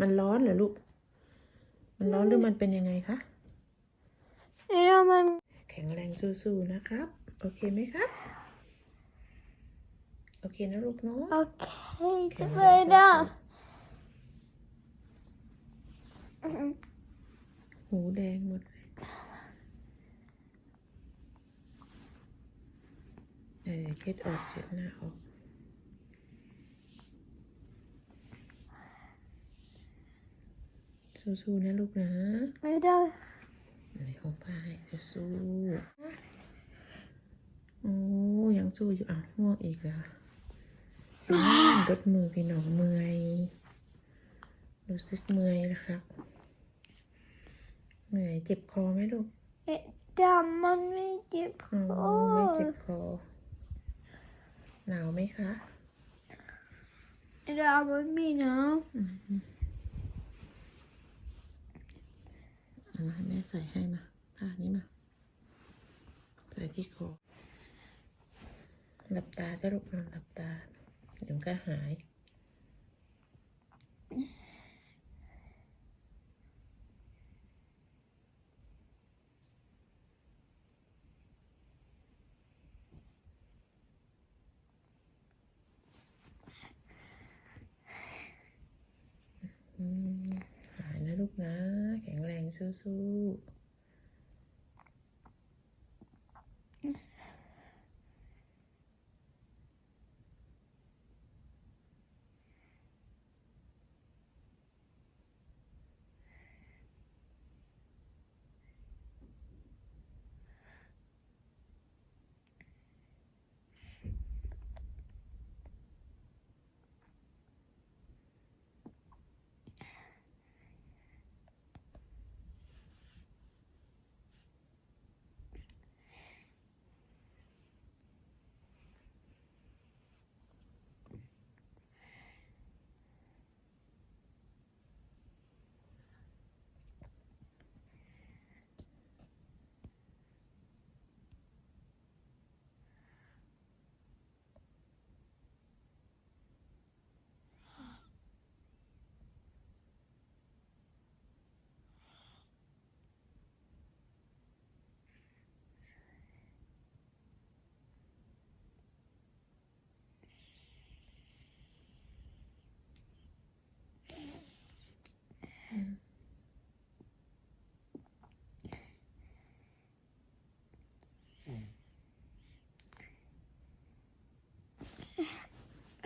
มันร้อนเหรอลูก มันร้อนหรือมันเป็นยังไงคะแล้วมันแข็งแรงสู้ๆนะครับ โอเคไหมครับ โอเคนะลูกเนาะโอเคแข็งเลแรงยนะสู้ๆหูแดงหมดเลยเออเช็ดออกเช็ดหน้าออก สู้ๆนะลูกนะไม่ได้ในของป้าให้จะสู้โอ้ยังสู้อยู่อะง่วงอีกแล้วสิรถมือพี่น้องเมื่อยรู้สึกเมื่อยนะครับเหนื่อยเจ็บคอไหมลูกเอ๊ะแต่มันไม่เจ็บคอ๋ออไม่เจ็บคอหนาวไหมคะแต่มันไม่หนาว เอา มาแม่ใส่ให้มาผ้านี้มา ใส่ที่คอหลับตาจะลูกนอนหลับตา เดี๋ยวก็หาย อืมหายนะลูกนะ แข็งแรง สู้ๆ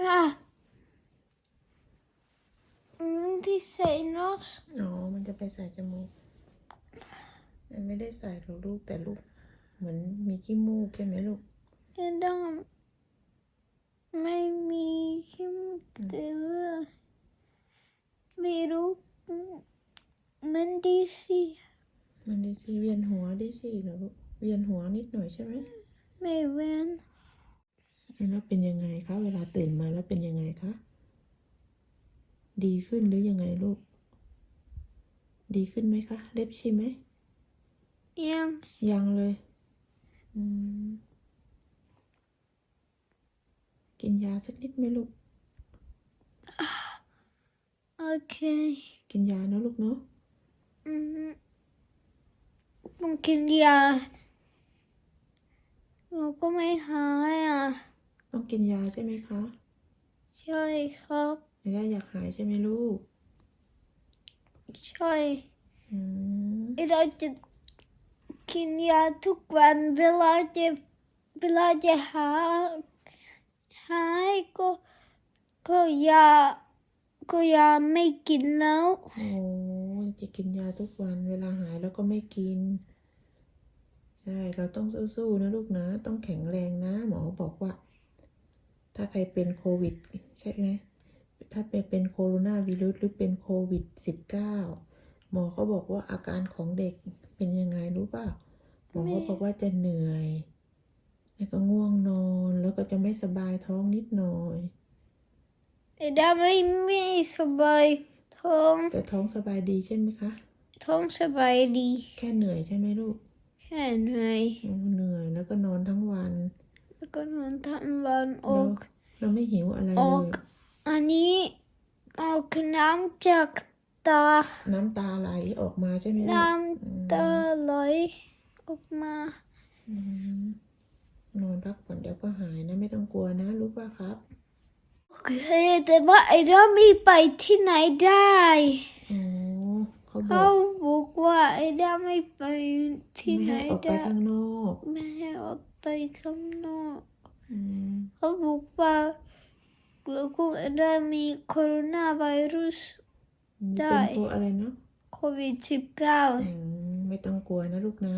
อะอืม ที่ใส่นอสอ๋อ มันจะไปใส่จมูก มันไม่ได้ใส่หรอกลูกแต่ลูก เหมือนมีขี้มูกใช่ไหมลูกแต่ดังไม่มีคิมแต่ว่าไม่รู้มันดีสิมันได้สิเวียนหัวได้สิเหรอลูกเวียนหัวนิดหน่อยใช่ไหมไม่เว้นแล้วเป็นยังไงคะเวลาตื่นมาแล้วเป็นยังไงคะ ดีขึ้นหรือยังไงลูก ดีขึ้นไหมคะ เล็บใช่ไหม ยังยังเลยอืมกินยาสักนิดไหมลูก โอเค กินยานะลูกเนาะ อืมต้องกินยาเราก็ไม่หายอะ ต้องกินยาใช่ไหมคะ ใช่ครับ ไม่ได้อยากหายใช่ไหมลูก ใช่อืมเราจะกินยาทุกวันเวลาจะเวลาจะหาหายก็ก็ยาก็ยาไม่กินแล้วโอ้ยจะกินยาทุกวันเวลาหายแล้วก็ไม่กิน ใช่ เราต้องสู้ๆนะลูกนะ ต้องแข็งแรงนะ หมอบอกว่า ถ้าใครเป็นโควิด ใช่ไหม ถ้าเป็นเป็นโคโรนาวิรุสหรือเป็นโควิด -19 หมอเขาบอกว่าอาการของเด็กเป็นยังไงรู้ป่ะหมอเขาบอกว่าจะเหนื่อย แล้วก็ง่วงนอนแล้วก็จะไม่สบายท้องนิดหน่อยแต่ไม่ไม่สบายท้อง แต่ท้องสบายดีใช่ไหมคะ ท้องสบายดี แค่เหนื่อยใช่ไหมลูก แค่เหนื่อยโอ้เหนื่อยแล้วก็นอนทั้งวัน แล้วก็นอนทั้งวันอเราอกเราไม่หิวอะไรอเลอกย อันนี้ออกน้ำจากำตา น้ำตาไหลออกมาใช่ไหมลูกน้ำตาไหลออกมา อืมนอนพักผ่อนเดี๋ยวก็หายนะไม่ต้องกลัวนะ รู้ป่ะครับ โอเค แต่ว่าไอ้เราไม่ไปที่ไหนได้ อ๋อเขาบอเขากบอกว่าไอ้เราไม่ไปที่ไม่ไหนให้ออกไปได้ ข้างนอก ไม่ให้ออกไปข้างนอก อืม เขาบอกว่าแล้ว ก็ไอ้เรามีโคโรนาไวรัสได้เป็นโคอะไรเนาะโควิดสิบเก้าอืมไม่ต้องกลัวนะลูกนะ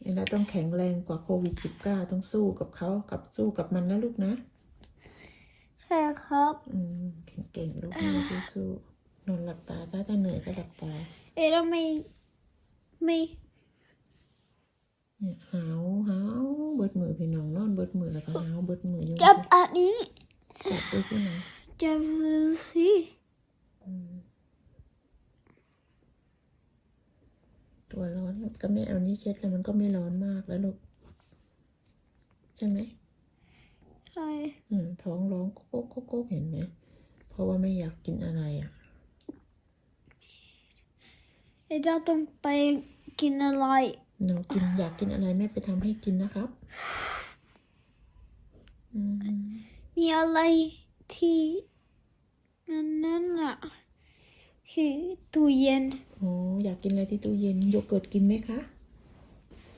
เอ็นะต้องแข็งแรงกว่าโควิด -19 ต้องสู้กับเขากับสู้กับมันนะลูกนะใช่ครับอืมเก่งๆลูกแม่สู้ๆนอนหลับตาซะถ้าเหนื่อยก็หลับตาไอ้เราไม่ไม่เนี่ยหาวหาว เบิดมือพี่น้องนอนเบิดมือแล้วก็หาวเบิดมืออยู่จับอันนี้จับดูสิหนะจับดูสิอืมตัวร้อนก็ไม่เอานี้เช็ดแล้วมันก็ไม่ร้อนมากแล้วลูกใช่ไหมใช่อืมท้องร้องโก๊กโก๊กโก๊กเห็นไหมเพราะว่าไม่อยากกินอะไรอะไอ้เราต้องไปกินอะไร หนูกินอยากกินอะไรแม่ไปทำให้กินนะครับอืมมีอะไรที่นั่นนั่นอะคือตู้เย็นโอ้อยากกินอะไรที่ตู้เย็นโยเกิร์ตกินไหมคะ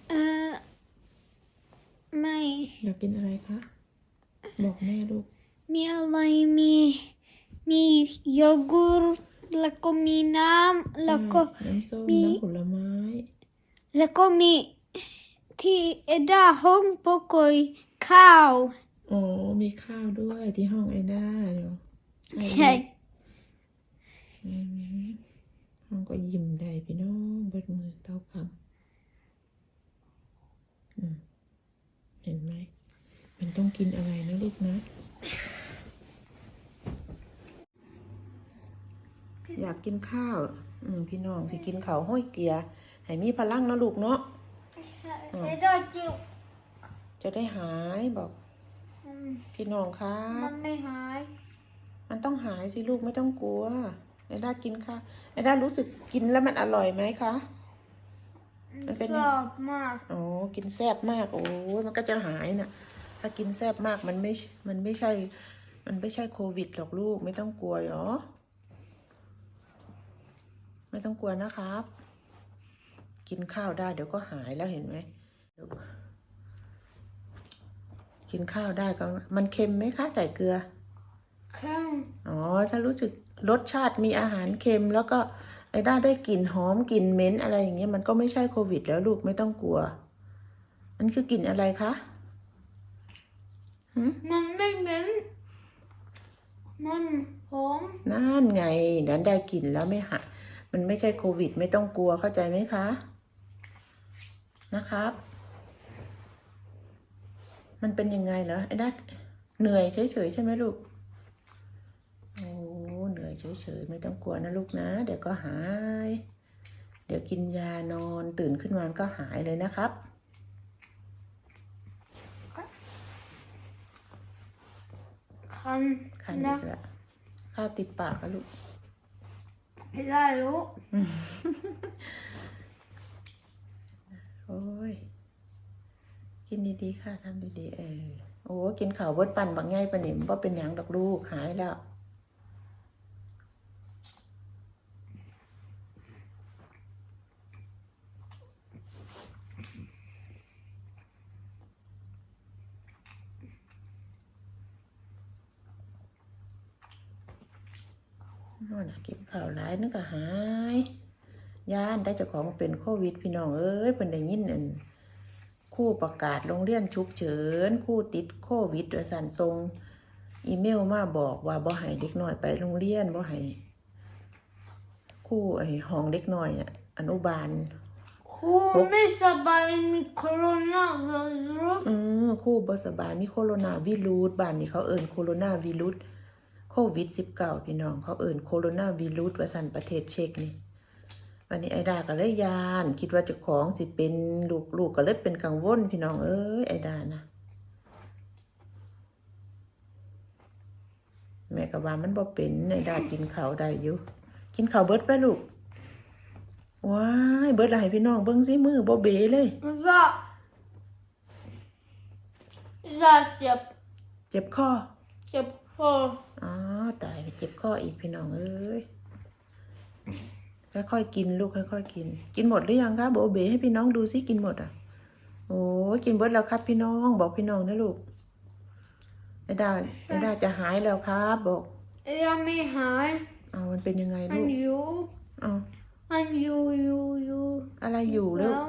เอ่อไม่อยากกินอะไรคะ บอกแม่ลูก มีอะไรมีมีโยเกิร์ตแล้วก็มีน้ำแล้วก็ใช่น้ำส้มมีน้ำผลไม้ แล้วก็มีที่เอดาห้องปกอยข้าวอ๋อมีข้าวด้วยที่ห้องไอด้าเนาะใช่อืมห้องก็ยิ้มได้พี่น้องเบิดมือเต้าคำอืมเห็นไหม มันต้องกินอะไรนะลูกนะ อยากกินข้าว อืมพี่น้องสิกินข้าวห้อยเกียร์ ให้มีพลังนะลูกเนาะเอดาจิวจะได้หายบอก พี่น้องครัมับนไม่หาย มันต้องหายสิลูกไม่ต้องกลัวไอ้ด้ากินข้าวไอ้ด้ารู้สึกกินแล้วมันอร่อยไหมคะมันเป็นชอบมากอ๋อกินแซ่บมากโอ้ยมันก็จะหายน่ะ ถ้ากินแซ่บมากมันไม่ มันไม่ใช่ มันไม่ใช่โควิดหรอกลูกไม่ต้องกลัวหรอ ไม่ต้องกลัวนะครับ กินข้าวได้เดี๋ยวก็หายแล้วเห็นไหมเดี๋ยวกินข้าวได้ก็มันเค็มไหมคะใส่เกลือแข็งอ๋อถ้ารู้สึกรสชาติมีอาหารเค็มแล้วก็ไอ้ด้าได้กลิ่นหอมกลิ่นเหม็นอะไรอย่างเงี้ยมันก็ไม่ใช่โควิดแล้วลูกไม่ต้องกลัว มันคือกลิ่นอะไรคะหืมมันไม่เหม็นมันหอมนั่นไงนั้นได้กลิ่นแล้วไม่หะมันไม่ใช่โควิด ไม่ต้องกลัวเข้าใจไหมคะ นะครับ มันเป็นยังไงเหรอไอ้ด้าเหนื่อยเฉยๆใช่ไหมลูก โอ้เหนื่อยเฉยๆไม่ต้องกลัวนะลูกนะ เดี๋ยวก็หาย เดี๋ยวกินยานอนตื่นขึ้นมาก็หายเลยนะครับคันคันอีนะกแล้วข้าวติดปากอะลูกไม่ได้รู้โอ้ย กินดีๆ ค่ะทำดีๆ เออ โอ้กินข้าวเบิดปั่นบางไงปะนิ่มว่าเป็นหยังดอกลูกหายแล้วนั่นกินข้าวหลายนึกก็หาย ย่านได้เจ้าของเป็นโควิดพี่น้องเอ้ยเพิ่นได้ยินอันครู่ประกาศโรงเรียนฉุกเฉินครู่ติดโควิดว่าสั่นส่งอีเมลมาบอกว่าบ่ให้เด็กน้อยไปโรงเรียนบ่ให้ครู่ไอ้ห้องเด็กน้อยน่ะอนุบาลครูไม่สบายมีโคโรนาไวรัสอือครู่บ่สบายมีโคโรนาวิรุสบ้านนี้เขาเอิ้นโคโรนาวิรุสโควิด19พี่น้องเขาเอิ้นโคโรนาวิรุสว่าสั่นประเทศเช็กนี่ วันนี้ไอ้ดาก็เลยยาน คิดว่าเจ้าของสิเป็นลูกลูกก็เลยเป็นกังวลพี่น้องเอ้ยไอ้ดานะแม่ก็ว่ามันบ่เป็นในดากินข้าวได้อยู่กินข้าวเบิดไปลูกว้ายเบิดและให้พี่น้องเบิ่งสิมือบ่เบเลยว่าว่าเจ็บเจ็บคอเจ็บคออ๋อตายเจ็บคออีกพี่น้องเอ้ย ค่อยๆกินลูกค่อยๆกิน กินหมดหรือยังคะโบเบให้พี่น้องดูสิกินหมดอะ โอ้ยกินเบิดแล้วครับ พี่น้องบอกพี่น้องนะลูกไอ้ดาไอ้ดาจะหายแล้วครับ บอกยังไม่หายเอามันเป็นยังไงมัลูนกอยู่เอามันอยู่อยู่อยู่อะไรอยู่ลูกแล้ว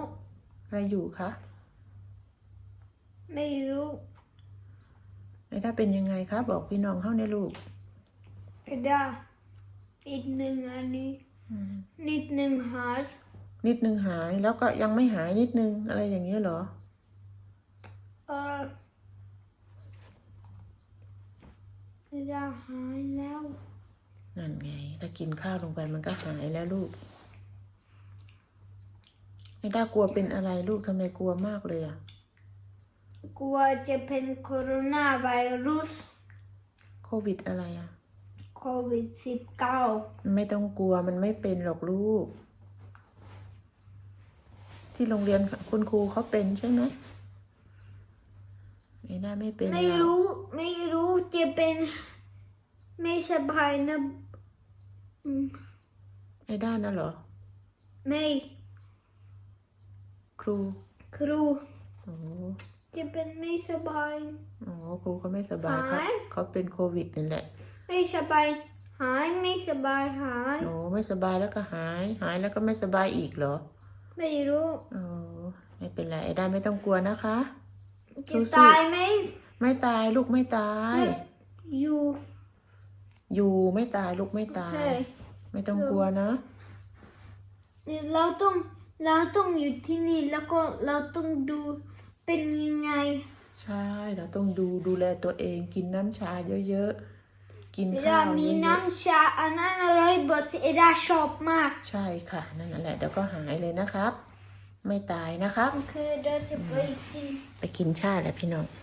อะไรอยู่คะไม่รู้ไอ้ดาเป็นยังไงคะบอกพี่น้องเฮาในลูกไอ้ดาอีกหนึ่งอันนี้อืม นิดหนึ่งหาย นิดนึงหายแล้วก็ยังไม่หายนิดนึงอะไรอย่างเงี้ยเหรอ เออไอ้ดาหายแล้ว นั่นไง ถ้ากินข้าวลงไปมันก็หายแล้วลูกไอ้ด้ากลัวเป็นอะไรลูกทำไมกลัวมากเลยอะ กลัวจะเป็นโคโรนาไวรัส โควิดอะไรอะโควิดสิบเก้าไม่ต้องกลัวมันไม่เป็นหรอกลูก ที่โรงเรียนคุณครูเขาเป็นใช่ไหมไอ้ด้าไม่เป็นไม่หรอกรู้ไม่รู้จะเป็นไม่สบายนะอืมไอ้ด้าน่ะเหรอ ไม่ ครู ครูโอ้จะเป็นไม่สบายโอ้ครูเขาไม่สบายเขาหายเขาเป็นโควิดนั่นแหละ ไม่สบายหายไม่สบายหาย โอ้ไม่สบายแล้วก็หาย หายแล้วก็ไม่สบายอีกเหรอ ไม่รู้โอ้ไม่เป็นไรไอ้ด้าไม่ต้องกลัวนะคะจะสู้ๆตายไหมไม่ตายลูกไม่ตาย อยู่อยู่ไม่ตายลูกไม่ตาย ใช่ไม่ต้องกลัวนะ เราต้องเราต้องอยู่ที่นี่แล้วก็เราต้องดูเป็นยังไง ใช่เราต้องดูดูแลตัวเองกินน้ำชาเยอะๆ กินเวข้าลาวมีเยอะน้ำชาอันนั้นอร่อยบสเอดาชอบมากๆใช่ค่ะ นั่นแหละเดี๋ยวก็หายเลยนะครับ ไม่ตายนะครับโอเคเดี๋ยวจะไปกิน ไปกินชาแหละพี่น้องไ